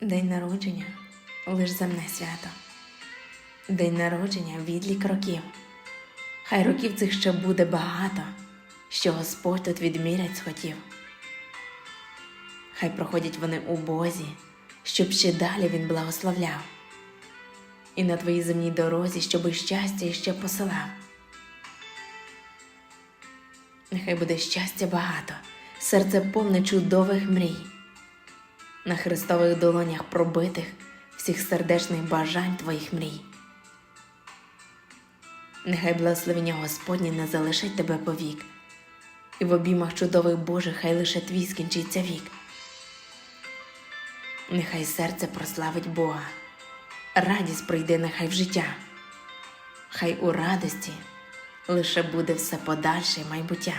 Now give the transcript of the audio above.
День народження лиш земне свято. День народження відлік років. Хай років цих ще буде багато, що Господь тут відмірять схотів. Хай проходять вони у Бозі, щоб ще далі він благословляв. І на твоїй земній дорозі, щоби щастя іще посилав. Нехай буде щастя багато, серце повне чудових мрій на хрестових долонях пробитих всіх сердечних бажань твоїх мрій. Нехай благословення Господнє не залишить тебе повік, і в обіймах чудових Божих хай лише твій скінчиться вік. Нехай серце прославить Бога, радість прийде нехай в життя, хай у радості лише буде все подальше майбуття.